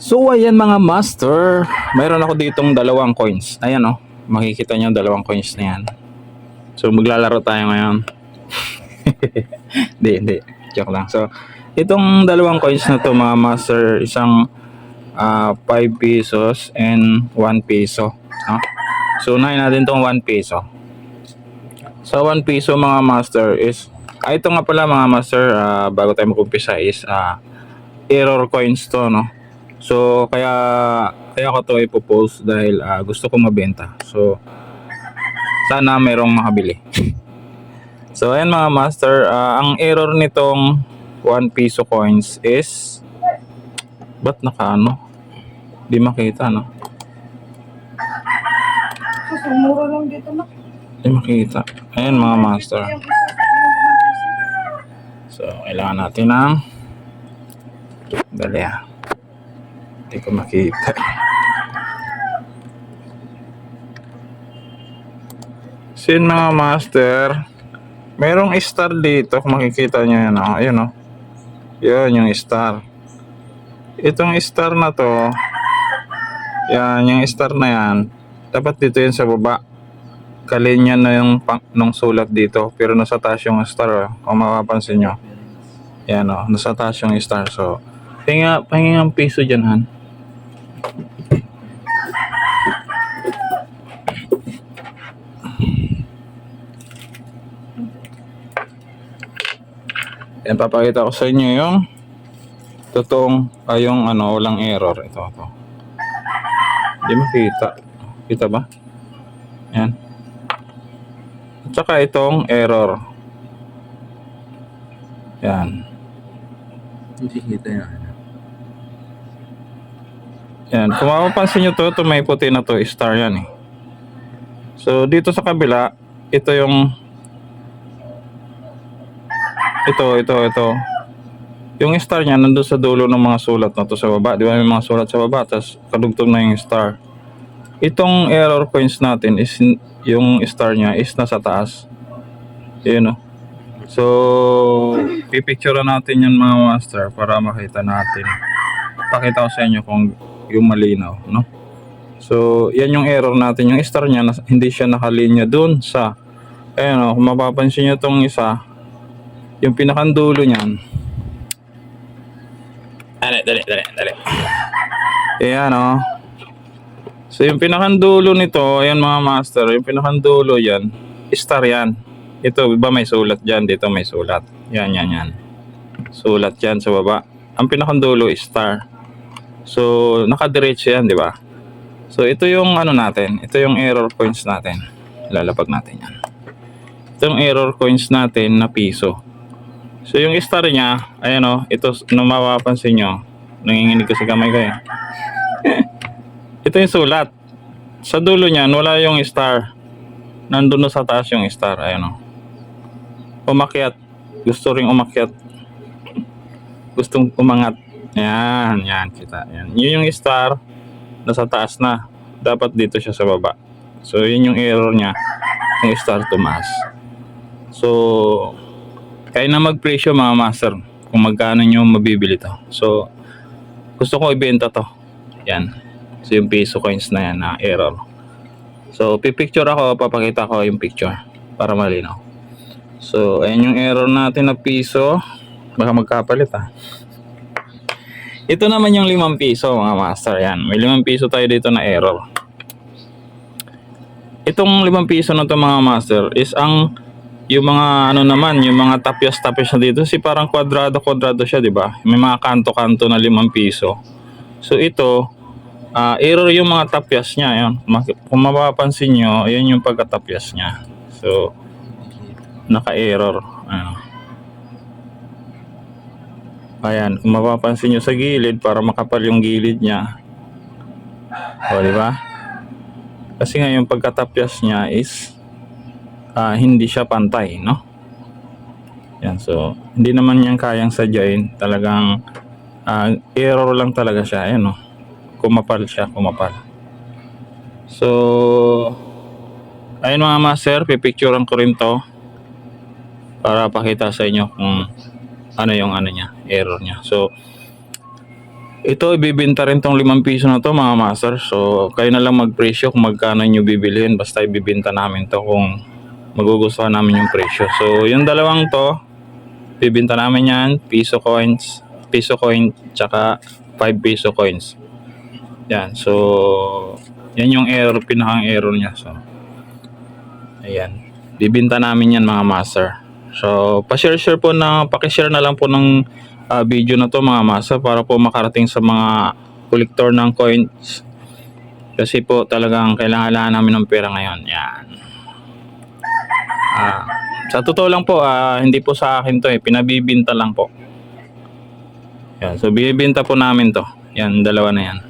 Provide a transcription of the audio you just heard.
So ayan mga master, mayroon ako ditong dalawang coins. Ayan oh, makikita nyo dalawang coins na yan. So maglalaro tayo ngayon. Hindi, hindi. Joke lang. So, itong dalawang coins na to mga master, isang ah, 5 pesos and 1 peso. No? So, unahin natin tong 1 peso. Sa 1 peso mga master is, ah, ito nga pala mga master, ah, bago tayo mag-umpisa is, ah, error coins to, no? So, kaya, kaya ko to ipopost dahil ah, gusto ko mabenta. So, sana merong makabili. So ayan mga master, ah, ang error nitong 1 peso coins is ba't naka ano? Di makita no? Sumuro lang dito na. Di makita. Ayan mga master. So kailangan natin ng dali ah. Hindi ko makita. Sin mga master, merong star dito kung makikita nyo yan. Oh. Ayun oh. Yun yung star. Itong star na to, yan, yung star na yan, dapat dito yun sa baba. Kalinya na yung pang, nung sulat dito, pero nasa taas yung star. Oh. Kung mapapansin nyo. Yan oh, nasa taas yung star. So, pahinga, pahinga ang piso dyan, han. Yan, papakita ko sa inyo yung totoong, ay yung ano, walang error. Ito, ito. Hindi makita. Kita ba? Yan. At saka itong error. Yan. Hindi kita yan. Yan. Kung mapapansin nyo to, ito may puti na to, star yan eh. So, dito sa kabila, ito yung ito, ito, ito. Yung star niya nandun sa dulo ng mga sulat na to sa baba. Di ba may mga sulat sa baba, tapos kadugtong na yung star. Itong error coins natin is yung star niya is nasa taas. Yun o. So, pipicture natin yan mga master para makita natin. Pakita ko sa inyo kung yung malinaw, no? So, yan yung error natin. Yung star niya, hindi siya nakalinya dun sa, ayun o, kung mapapansin nyo tong isa, yung pinakandulo niyan. Dali, dali, dali, dali. Ayan o. So, yung pinakandulo nito, ayan mga master, yung pinakandulo yan, star yan. Ito, iba may sulat dyan, dito may sulat. Yan, yan, yan. Sulat yan sa baba. Ang pinakandulo is star. So, nakadiretso yan, di ba? So, ito yung ano natin. Ito yung error coins natin. Lalapag natin yan. Ito yung error coins natin na piso. So, yung star niya, ayan o, ito, nung mapapansin nyo, nanginginig kasi kamay ko eh. ito yung sulat. Sa dulo niyan, wala yung star. Nandun na sa taas yung star, ayan o. Umakyat. Gusto ring umakyat. Gustong umangat. Yan, yan, kita. Yan. Yun yung star, nasa taas na. Dapat dito siya sa baba. So, yun yung error niya. Yung star tumaas. So, kaya na magpresyo mga master kung magkano nyo mabibili to. So, gusto ko ibenta to. Yan. So, yung peso coins na yan na error. So, pipicture ako, papakita ko yung picture para malinaw. So, ayan yung error natin na piso. Baka magkapalit ah. Ito naman yung limang piso mga master. Yan. May limang piso tayo dito na error. Itong limang piso na to mga master is ang yung mga ano naman, yung mga tapyas-tapyas na dito, si parang kwadrado-kwadrado siya, di ba? May mga kanto-kanto na limang piso. So ito, ah, error yung mga tapyas niya. Yan. Kung mapapansin nyo, yan yung pagkatapyas niya. So, naka-error. Ano. Ayan, kung mapapansin nyo sa gilid, para makapal yung gilid niya. O, di ba? Kasi nga yung pagkatapyas niya is ah, hindi siya pantay, no? Yan, so, hindi naman yan kayang sadyain. Talagang ah, error lang talaga siya. Ayan, no? Kumapal siya, kumapal. So, ayun mga master, pipicturean ko rin to para pakita sa inyo kung ano yung ano niya, error niya. So, Ito, ibibinta rin tong 5 piso na to mga master. So, kayo na lang magpresyo kung magkano nyo bibilihin. Basta ibibinta namin to kung magugustuhan namin yung presyo. So, yung dalawang to, bibinta namin yan, piso coins, piso coin, tsaka 5 piso coins. Yan, so, yan yung error, pinakang error niya. So, ayan. Bibinta namin yan mga master. So, pa-share-share po na, pakishare na lang po ng ah, video na to mga master para po makarating sa mga kolektor ng coins. Kasi po talagang kailangan namin ng pera ngayon. Yan. Ah, sa totoo lang po, ah, hindi po sa akin to eh. Pinabibinta lang po. Yan. So, bibinta po namin to. Yan, dalawa na yan.